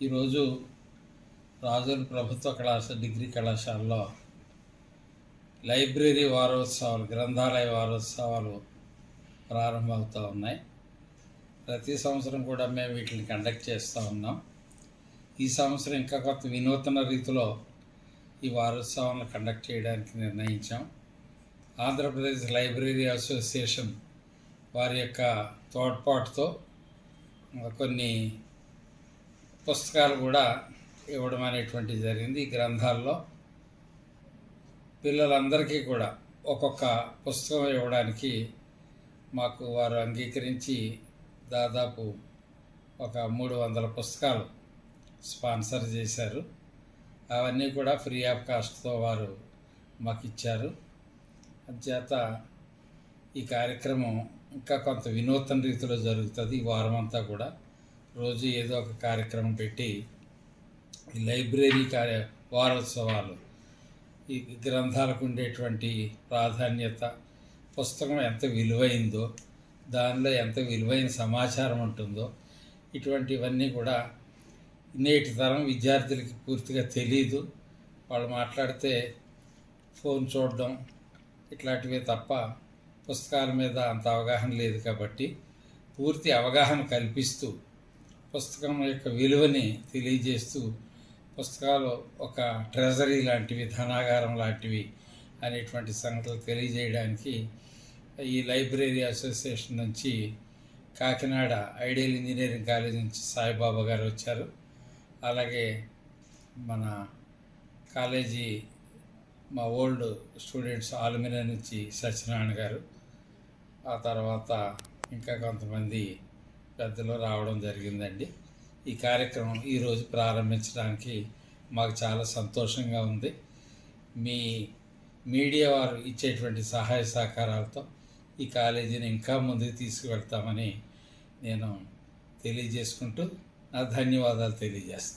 ఈరోజు రాజుల ప్రభుత్వ కళాశాల డిగ్రీ కళాశాలలో లైబ్రరీ వారోత్సవాలు గ్రంథాలయ వారోత్సవాలు ప్రారంభమవుతూ ఉన్నాయి. ప్రతి సంవత్సరం కూడా మేము వీటిని కండక్ట్ చేస్తూ ఉన్నాం. ఈ సంవత్సరం ఇంకా కొత్త వినూతన రీతిలో ఈ వారోత్సవాలను కండక్ట్ చేయడానికి నిర్ణయించాం. ఆంధ్రప్రదేశ్ లైబ్రరీ అసోసియేషన్ వారి యొక్క తోడ్పాటుతో కొన్ని పుస్తకాలు కూడా ఇవ్వడం అనేటువంటిది జరిగింది ఈ గ్రంథాల్లో. పిల్లలందరికీ కూడా ఒక్కొక్క పుస్తకం ఇవ్వడానికి మాకు వారు అంగీకరించి దాదాపు ఒక మూడు వందల పుస్తకాలు స్పాన్సర్ చేశారు. అవన్నీ కూడా ఫ్రీ ఆఫ్ కాస్ట్తో వారు మాకు ఇచ్చారు. అంచేత ఈ కార్యక్రమం ఇంకా కొంత వినూత్న రీతిలో జరుగుతుంది ఈ వారం అంతా కూడా. రోజు ఏదో ఒక కార్యక్రమం పెట్టి ఈ లైబ్రరీ కార్య వారోత్సవాలు ఈ గ్రంథాలకు ఉండేటువంటి ప్రాధాన్యత పుస్తకం ఎంత విలువైందో దానిలో ఎంత విలువైన సమాచారం ఉంటుందో ఇటువంటివన్నీ కూడా నేటి తరం విద్యార్థులకి పూర్తిగా తెలియదు వాళ్ళు మాట్లాడితే ఫోన్ చూడడం ఇట్లాంటివే తప్ప పుస్తకాల మీద అంత అవగాహన లేదు కాబట్టి పూర్తి అవగాహన కల్పిస్తూ పుస్తకం యొక్క విలువని తెలియజేస్తూ పుస్తకాలు ఒక ట్రెజరీ లాంటివి ధనాగారం లాంటివి అనేటువంటి సంగతులు తెలియజేయడానికి ఈ లైబ్రరీ అసోసియేషన్ నుంచి కాకినాడ ఐడియల్ ఇంజనీరింగ్ కాలేజ్ నుంచి సాయిబాబా గారు వచ్చారు. అలాగే మన కాలేజీ మా ఓల్డ్ స్టూడెంట్స్ ఆల్మినా నుంచి సత్యనారాయణ గారు ఆ తర్వాత ఇంకా కొంతమంది పెద్దలు రావడం జరిగిందండి. ఈ కార్యక్రమం ఈరోజు ప్రారంభించడానికి మాకు చాలా సంతోషంగా ఉంది. మీ మీడియా వారు ఇచ్చేటువంటి సహాయ సహకారాలతో ఈ కాలేజీని ఇంకా ముందుకు తీసుకువెళ్తామని నేను తెలియజేసుకుంటూ నా ధన్యవాదాలు తెలియజేస్తాను.